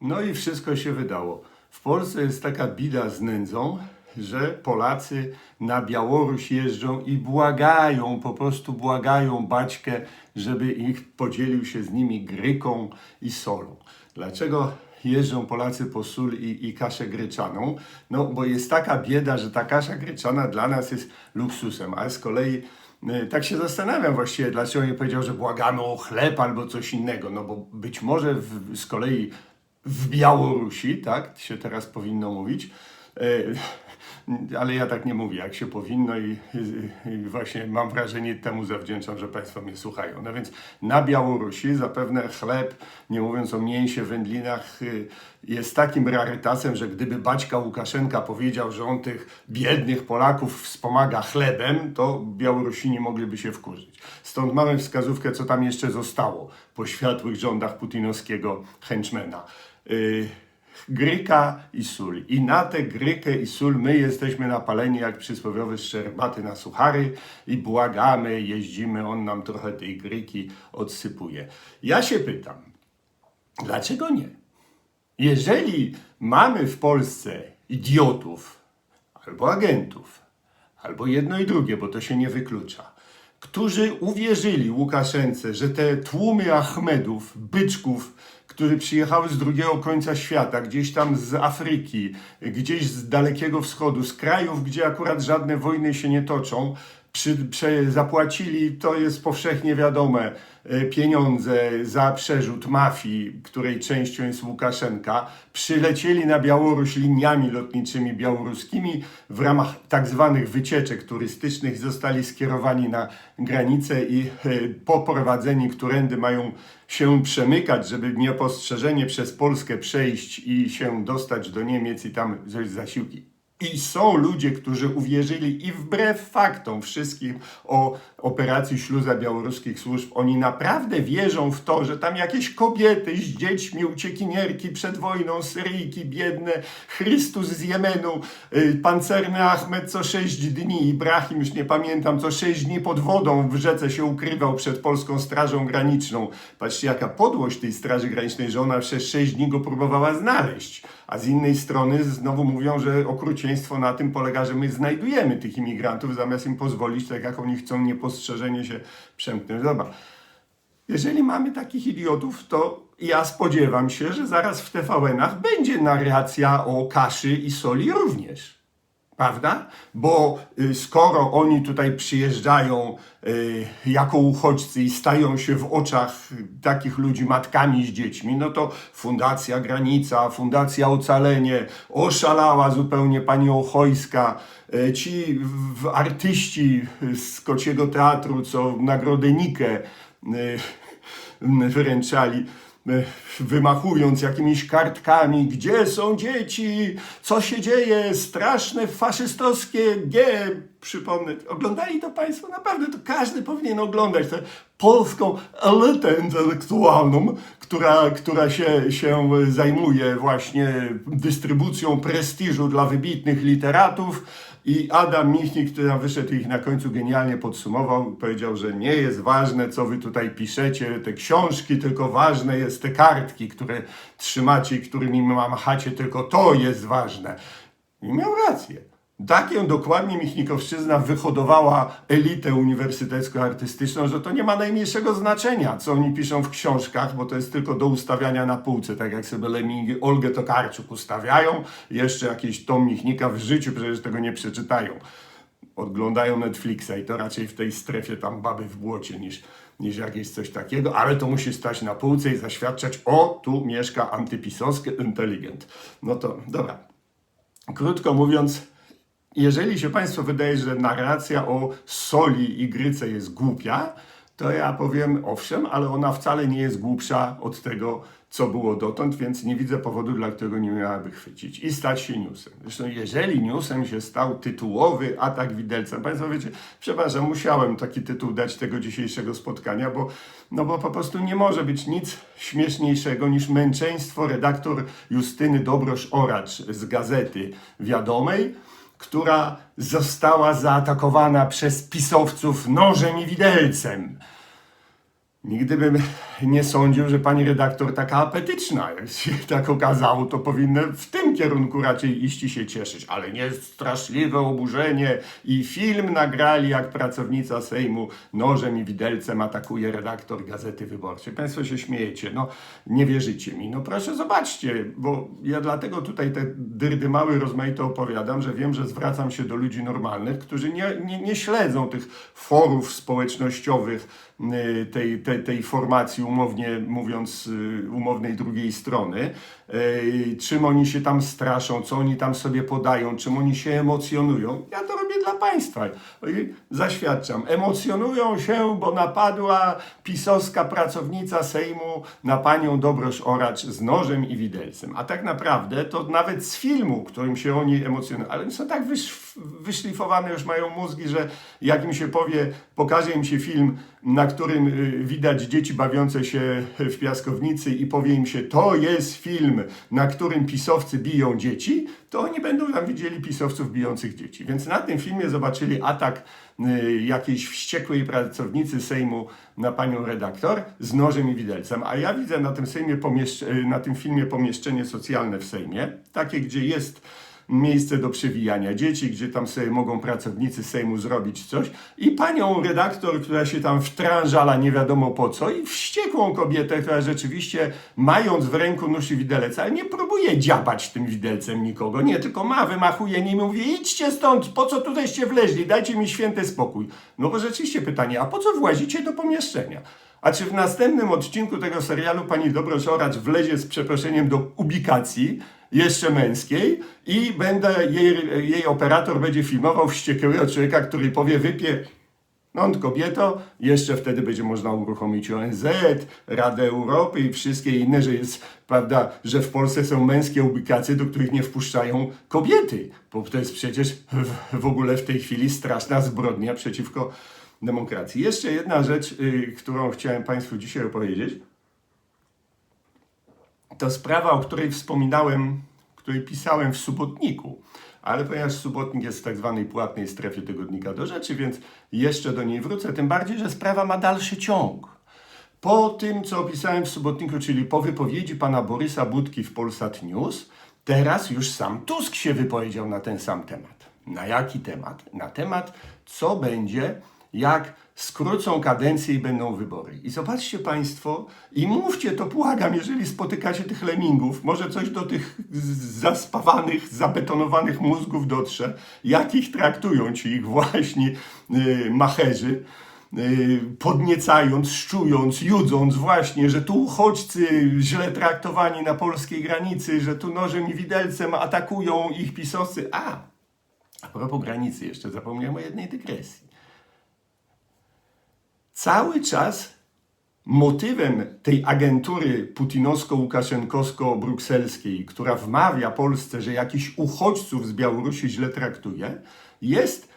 No i wszystko się wydało. W Polsce jest taka bida z nędzą, że Polacy na Białoruś jeżdżą i błagają, po prostu błagają Baćkę, żeby ich podzielił się z nimi gryką i solą. Dlaczego jeżdżą Polacy po sól i, i kaszę gryczaną? No, bo jest taka bieda, że ta kasza gryczana dla nas jest luksusem, ale z kolei y, tak się zastanawiam właściwie, dlaczego nie powiedział, że błagamy o chleb albo coś innego, no bo być może w, z kolei w Białorusi, tak się teraz powinno mówić, e, ale ja tak nie mówię, jak się powinno i, i, właśnie mam wrażenie temu zawdzięczam, że Państwo mnie słuchają. No więc na Białorusi zapewne chleb, nie mówiąc o mięsie, wędlinach, y, jest takim rarytasem, że gdyby Baćka Łukaszenka powiedział, że on tych biednych Polaków wspomaga chlebem, to Białorusini mogliby się wkurzyć. Stąd mamy wskazówkę, co tam jeszcze zostało po światłych rządach putinowskiego henchmana. Y, gryka i sól. I na tę grykę i sól my jesteśmy napaleni jak przysłowiowe szczerbaty na suchary i błagamy, jeździmy, on nam trochę tej gryki odsypuje. Ja się pytam, dlaczego nie? Jeżeli mamy w Polsce idiotów albo agentów, albo jedno i drugie, bo to się nie wyklucza, którzy uwierzyli Łukaszence, że te tłumy Achmedów, byczków, które przyjechały z drugiego końca świata, gdzieś tam z Afryki, gdzieś z Dalekiego Wschodu, z krajów, gdzie akurat żadne wojny się nie toczą, przy, zapłacili, to jest powszechnie wiadome, e, pieniądze za przerzut mafii, której częścią jest Łukaszenka, przylecieli na Białoruś liniami lotniczymi białoruskimi w ramach tak zwanych wycieczek turystycznych, zostali skierowani na granicę i e, poprowadzeni, którędy mają się przemykać, żeby niepostrzeżenie przez Polskę przejść i się dostać do Niemiec i tam zasiłki. I są ludzie, którzy uwierzyli i wbrew faktom wszystkim o operacji śluza białoruskich służb, oni naprawdę wierzą w to, że tam jakieś kobiety z dziećmi, uciekinierki przed wojną, Syryjki biedne, Chrystus z Jemenu, y, pancerny Ahmed co sześć dni, Ibrahim, już nie pamiętam, co sześć dni pod wodą w rzece się ukrywał przed polską strażą graniczną. Patrzcie, jaka podłość tej straży granicznej, że ona przez sześć dni go próbowała znaleźć. A z innej strony znowu mówią, że okrucieństwo na tym polega, że my znajdujemy tych imigrantów, zamiast im pozwolić, tak jak oni chcą, niepostrzeżenie się przemknąć. Zobacz, jeżeli mamy takich idiotów, to ja spodziewam się, że zaraz w TVN-ach będzie narracja o kaszy i soli również. Prawda? Bo y, skoro oni tutaj przyjeżdżają y, jako uchodźcy i stają się w oczach takich ludzi matkami z dziećmi, no to Fundacja Granica, Fundacja Ocalenie, oszalała zupełnie pani Ochojska, y, ci artyści z Kociego Teatru, co nagrodę Nikę wręczali, e, wymachując jakimiś kartkami, gdzie są dzieci, co się dzieje, straszne faszystowskie G, przypomnę. Oglądali to Państwo? Naprawdę to każdy powinien oglądać tę polską elitę intelektualną, która, która się, się zajmuje właśnie dystrybucją prestiżu dla wybitnych literatów, i Adam Michnik, który nam wyszedł ich na końcu genialnie podsumował, powiedział, że nie jest ważne, co wy tutaj piszecie, te książki, tylko ważne jest te kartki, które trzymacie i którymi machacie, tylko to jest ważne. I miał rację. Taką dokładnie Michnikowszczyzna wyhodowała elitę uniwersytecko-artystyczną, że to nie ma najmniejszego znaczenia, co oni piszą w książkach, bo to jest tylko do ustawiania na półce, tak jak sobie Lemingi Olgę Tokarczuk ustawiają, jeszcze jakiś tom Michnika w życiu przecież tego nie przeczytają. Oglądają Netflixa i to raczej w tej strefie tam baby w błocie niż, niż jakieś coś takiego, ale to musi stać na półce i zaświadczać, o, tu mieszka antypisowski inteligent. No to dobra. Krótko mówiąc, jeżeli się Państwu wydaje, że narracja o soli i gryce jest głupia, to ja powiem owszem, ale ona wcale nie jest głupsza od tego, co było dotąd, więc nie widzę powodu, dla którego nie miałaby chwycić i stać się newsem. Zresztą jeżeli newsem się stał tytułowy atak widelcem, Państwo wiecie, przepraszam, musiałem taki tytuł dać tego dzisiejszego spotkania, bo, no bo po prostu nie może być nic śmieszniejszego niż męczeństwo redaktor Justyny Dobrosz-Oracz z Gazety Wiadomej, która została zaatakowana przez pisowców nożem i widelcem. Nigdy bym nie sądził, że pani redaktor taka apetyczna. Jak się tak okazało, to powinno w tym kierunku raczej iść i się cieszyć. Ale nie straszliwe oburzenie i film nagrali, jak pracownica Sejmu nożem i widelcem atakuje redaktor Gazety Wyborczej. Państwo się śmiejecie, no nie wierzycie mi. No proszę zobaczcie, bo ja dlatego tutaj te dyrdy mały rozmaite opowiadam, że wiem, że zwracam się do ludzi normalnych, którzy nie, nie, nie śledzą tych forów społecznościowych, y, tej, tej, formacji, umownie mówiąc, y, umownej drugiej strony, y, czym oni się tam straszą, co oni tam sobie podają, czym oni się emocjonują. Ja to robię dla Państwa. Zaświadczam. Emocjonują się, bo napadła pisowska pracownica Sejmu na panią Dobrosz Oracz z nożem i widelcem. A tak naprawdę to nawet z filmu, którym się oni emocjonują, ale oni są tak wysz, wyszlifowane, już mają mózgi, że jak im się powie, pokaże im się film, na którym y, widać dzieci bawiące się w piaskownicy i powie im się, to jest film, na którym pisowcy biją dzieci, to oni będą tam widzieli pisowców bijących dzieci. Więc na tym filmie zobaczyli atak y, jakiejś wściekłej pracownicy Sejmu na panią redaktor z nożem i widelcem. A ja widzę na tym, Sejmie y, na tym filmie pomieszczenie socjalne w Sejmie, takie, gdzie jest miejsce do przewijania dzieci, gdzie tam sobie mogą pracownicy Sejmu zrobić coś i panią redaktor, która się tam wtrążala nie wiadomo po co i wściekłą kobietę, która rzeczywiście mając w ręku nóż i widelec, ale nie próbuje dziabać tym widelcem nikogo, nie, tylko ma, wymachuje nim i mówi idźcie stąd, po co tutejście wleźli, dajcie mi święty spokój. No bo rzeczywiście pytanie, a po co włazicie do pomieszczenia? A czy w następnym odcinku tego serialu pani Dobrosz Oracz wlezie z przeproszeniem do ubikacji, jeszcze męskiej i będę, jej, jej operator będzie filmował wściekłego człowieka, który powie wypie no kobieto, jeszcze wtedy będzie można uruchomić ONZ, Radę Europy i wszystkie inne, że jest, prawda, że w Polsce są męskie ubikacje, do których nie wpuszczają kobiety, bo to jest przecież w, w ogóle w tej chwili straszna zbrodnia przeciwko demokracji. Jeszcze jedna rzecz, y, którą chciałem Państwu dzisiaj opowiedzieć to sprawa, o której wspominałem, której pisałem w Subotniku. Ale ponieważ Subotnik jest w tak zwanej płatnej strefie tygodnika do rzeczy, więc jeszcze do niej wrócę, tym bardziej, że sprawa ma dalszy ciąg. Po tym, co opisałem w Subotniku, czyli po wypowiedzi pana Borysa Budki w Polsat News, teraz już sam Tusk się wypowiedział na ten sam temat. Na jaki temat? Na temat, co będzie, jak skrócą kadencję i będą wybory. I zobaczcie Państwo, i mówcie to, błagam, jeżeli spotykacie tych lemmingów, może coś do tych zaspawanych, zabetonowanych mózgów dotrze, jak ich traktują ci ich właśnie yy, macherzy, yy, podniecając, szczując, judząc właśnie, że tu uchodźcy źle traktowani na polskiej granicy, że tu nożem i widelcem atakują ich pisowcy. A, a propos granicy, jeszcze zapomniałem o jednej dygresji cały czas motywem tej agentury putinowsko-łukaszenkowsko-brukselskiej, która wmawia Polsce, że jakichś uchodźców z Białorusi źle traktuje, jest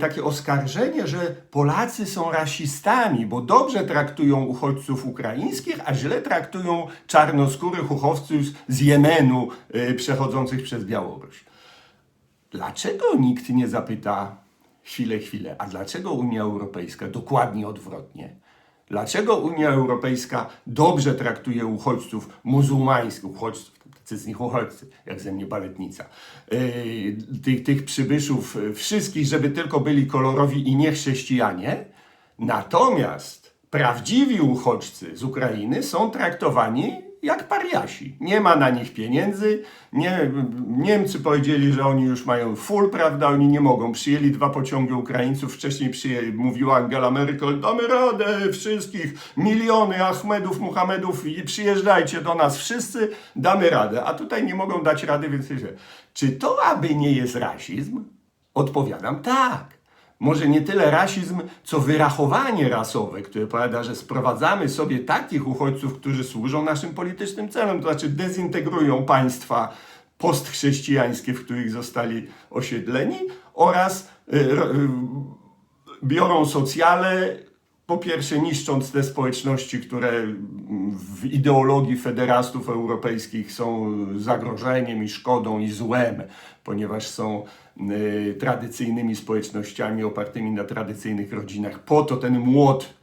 takie oskarżenie, że Polacy są rasistami, bo dobrze traktują uchodźców ukraińskich, a źle traktują czarnoskórych uchodźców z Jemenu y, przechodzących przez Białoruś. Dlaczego nikt nie zapyta chwilę, chwilę, a dlaczego Unia Europejska dokładnie odwrotnie? Dlaczego Unia Europejska dobrze traktuje uchodźców muzułmańskich, uchodźców, tacy z nich uchodźcy, jak ze mnie baletnica, yy, tych, tych przybyszów yy, wszystkich, żeby tylko byli kolorowi i nie chrześcijanie, natomiast prawdziwi uchodźcy z Ukrainy są traktowani jak pariasi. Nie ma na nich pieniędzy. Nie, Niemcy powiedzieli, że oni już mają full, prawda? Oni nie mogą. Przyjęli dwa pociągi Ukraińców. Wcześniej przyjęli, mówiła Angela Merkel, damy radę wszystkich, miliony Ahmedów, Muhammedów przyjeżdżajcie do nas wszyscy, damy radę. A tutaj nie mogą dać rady, więc czy to aby nie jest rasizm? Odpowiadam tak. Może nie tyle rasizm, co wyrachowanie rasowe, które powiada, że sprowadzamy sobie takich uchodźców, którzy służą naszym politycznym celom, to znaczy dezintegrują państwa postchrześcijańskie, w których zostali osiedleni oraz y, y, biorą socjale, po pierwsze niszcząc te społeczności, które w ideologii federastów europejskich są zagrożeniem i szkodą i złem, ponieważ są y, tradycyjnymi społecznościami opartymi na tradycyjnych rodzinach. Po to ten młot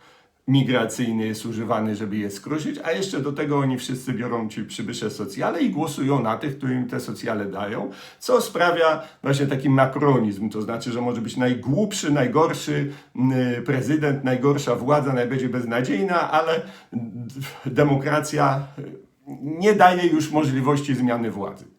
migracyjny jest używany, żeby je skruszyć, a jeszcze do tego oni wszyscy biorą ci przybysze socjale i głosują na tych, którym te socjale dają, co sprawia właśnie taki makronizm, to znaczy, że może być najgłupszy, najgorszy mm, prezydent, najgorsza władza, najbardziej beznadziejna, ale demokracja nie daje już możliwości zmiany władzy.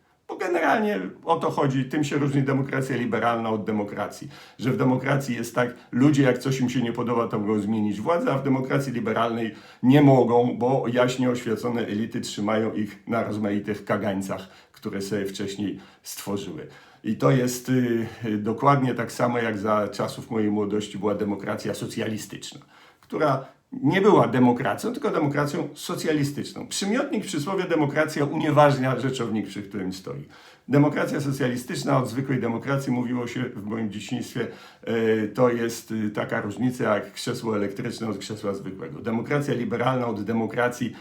Generalnie o to chodzi, tym się różni demokracja liberalna od demokracji. Że w demokracji jest tak, ludzie jak coś im się nie podoba, to mogą zmienić władzę, a w demokracji liberalnej nie mogą, bo jaśnie oświecone elity trzymają ich na rozmaitych kagańcach, które sobie wcześniej stworzyły. I to jest y, dokładnie tak samo jak za czasów mojej młodości była demokracja socjalistyczna, która nie była demokracją, tylko demokracją socjalistyczną. Przymiotnik przysłowie demokracja unieważnia rzeczownik, przy którym stoi. Demokracja socjalistyczna od zwykłej demokracji, mówiło się w moim dzieciństwie, e, to jest e, taka różnica jak krzesło elektryczne od krzesła zwykłego. Demokracja liberalna od demokracji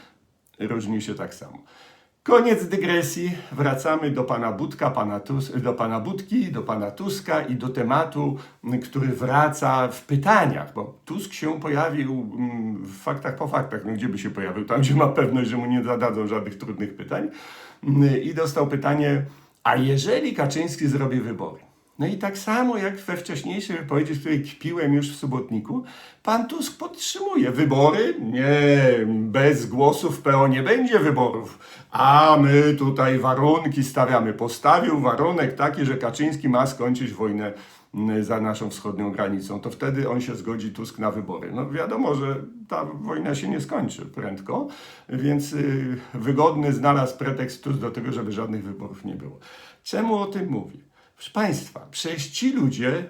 różni się tak samo. Koniec dygresji. Wracamy do pana Budka, pana Tus, do pana Budki, do pana Tuska i do tematu, który wraca w pytaniach, bo Tusk się pojawił w faktach po faktach. No gdzie by się pojawił? Tam, gdzie ma pewność, że mu nie zadadzą żadnych trudnych pytań. I dostał pytanie, a jeżeli Kaczyński zrobi wybory? No i tak samo jak we wcześniejszej wypowiedzi, z której kpiłem już w sobotniku, pan Tusk podtrzymuje wybory. Nie, bez głosów PO nie będzie wyborów. A my tutaj warunki stawiamy. Postawił warunek taki, że Kaczyński ma skończyć wojnę mm, za naszą wschodnią granicą, to wtedy on się zgodzi Tusk na wybory. No wiadomo, że ta wojna się nie skończy prędko, więc y, wygodny znalazł pretekst Tusk do tego, żeby żadnych wyborów nie było. Czemu o tym mówię? Proszę Państwa, przecież ci ludzie,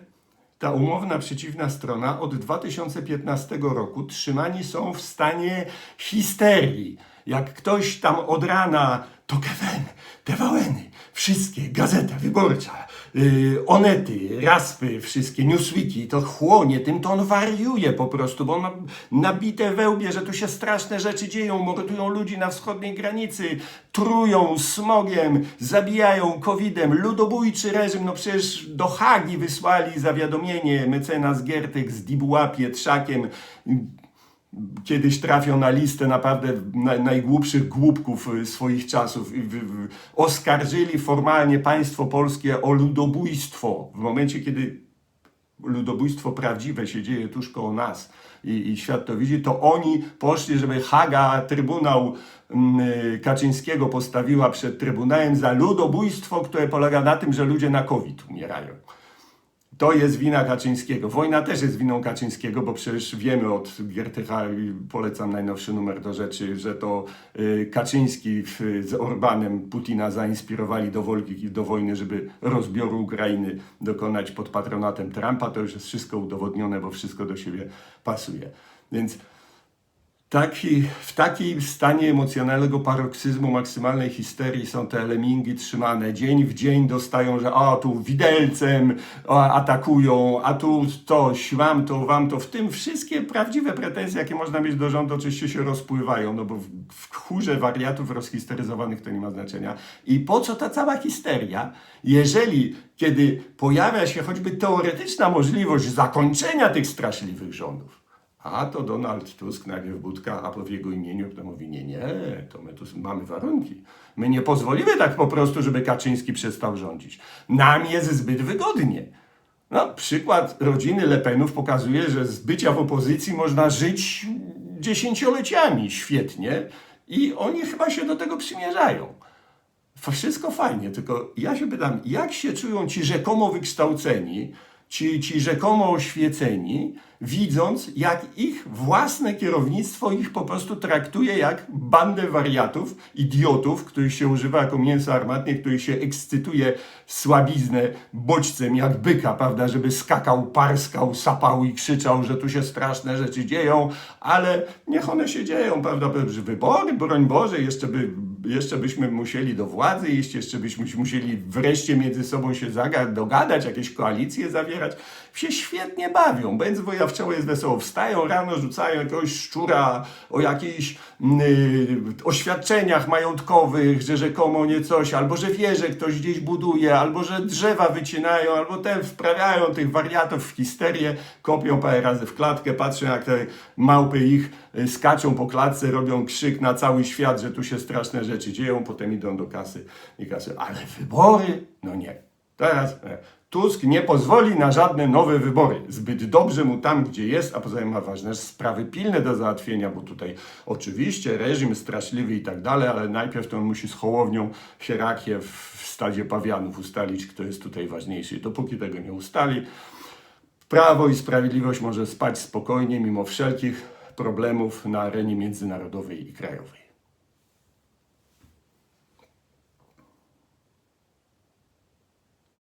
ta umowna przeciwna strona od 2015 roku trzymani są w stanie histerii. Jak ktoś tam od rana to KFN, TVN, wszystkie, Gazeta Wyborcza, yy, Onety, Raspy, wszystkie, Newsweeki, to chłonie tym, to on wariuje po prostu, bo on ma nabite wełbie, że tu się straszne rzeczy dzieją, mordują ludzi na wschodniej granicy, trują smogiem, zabijają covidem, ludobójczy reżim, no przecież do Hagi wysłali zawiadomienie mecenas Giertek z Dibuła Pietrzakiem, kiedyś trafią na listę naprawdę najgłupszych głupków y, swoich czasów. Oskarżyli formalnie państwo polskie o ludobójstwo w momencie, kiedy ludobójstwo prawdziwe się dzieje tuż koło nas i, i świat to widzi, to oni poszli, żeby Haga, Trybunał mm, y, Kaczyńskiego postawiła przed Trybunałem za ludobójstwo, które polega na tym, że ludzie na COVID umierają. To jest wina Kaczyńskiego. Wojna też jest winą Kaczyńskiego, bo przecież wiemy od Giertycha, polecam najnowszy numer do rzeczy, że to y, Kaczyński z Orbanem Putina zainspirowali do, wolki, do wojny, żeby rozbioru Ukrainy dokonać pod patronatem Trumpa. To już jest wszystko udowodnione, bo wszystko do siebie pasuje. Więc Taki, w takim stanie emocjonalnego paroksyzmu, maksymalnej histerii są te lemingi trzymane. Dzień w dzień dostają, że o, tu widelcem atakują, a tu to, wam to, wam to. W tym wszystkie prawdziwe pretensje, jakie można mieć do rządu, oczywiście się rozpływają, no bo w, w chórze wariatów rozhisteryzowanych to nie ma znaczenia. I po co ta cała histeria, jeżeli kiedy pojawia się choćby teoretyczna możliwość zakończenia tych straszliwych rządów? A to Donald Tusk, najpierw Budka, a po w jego imieniu to mówi, nie, nie, to my tu mamy warunki. My nie pozwolimy tak po prostu, żeby Kaczyński przestał rządzić. Nam jest zbyt wygodnie. No, przykład rodziny Lepenów pokazuje, że z bycia w opozycji można żyć dziesięcioleciami świetnie i oni chyba się do tego przymierzają. Wszystko fajnie, tylko ja się pytam, jak się czują ci rzekomo wykształceni, ci, ci rzekomo oświeceni, widząc, jak ich własne kierownictwo ich po prostu traktuje jak bandę wariatów, idiotów, których się używa jako mięso armatnie, których się ekscytuje słabiznę bodźcem jak byka, prawda, żeby skakał, parskał, sapał i krzyczał, że tu się straszne rzeczy dzieją, ale niech one się dzieją, prawda, wybory, broń Boże, jeszcze by jeszcze byśmy musieli do władzy iść, jeszcze byśmy musieli wreszcie między sobą się dogadać, jakieś koalicje zawierać. Się świetnie bawią. Będz wojawczoło jest wesoło. Wstają rano, rzucają jakiegoś szczura o jakichś mm, y, oświadczeniach majątkowych, że rzekomo nie coś, albo że wie, że ktoś gdzieś buduje, albo że drzewa wycinają, albo te wprawiają tych wariatów w histerię, kopią parę razy w klatkę, patrzą jak te małpy ich skaczą po klatce, robią krzyk na cały świat, że tu się straszne rzeczy dzieją, potem idą do kasy i kasy. Ale wybory? No nie. Teraz e, Tusk nie pozwoli na żadne nowe wybory. Zbyt dobrze mu tam, gdzie jest, a poza tym ma ważne sprawy pilne do załatwienia, bo tutaj oczywiście reżim straszliwy i tak dalej, ale najpierw to on musi z Hołownią Sierakie w stadzie pawianów ustalić, kto jest tutaj ważniejszy. Dopóki tego nie ustali, Prawo i Sprawiedliwość może spać spokojnie mimo wszelkich problemów na arenie międzynarodowej i krajowej.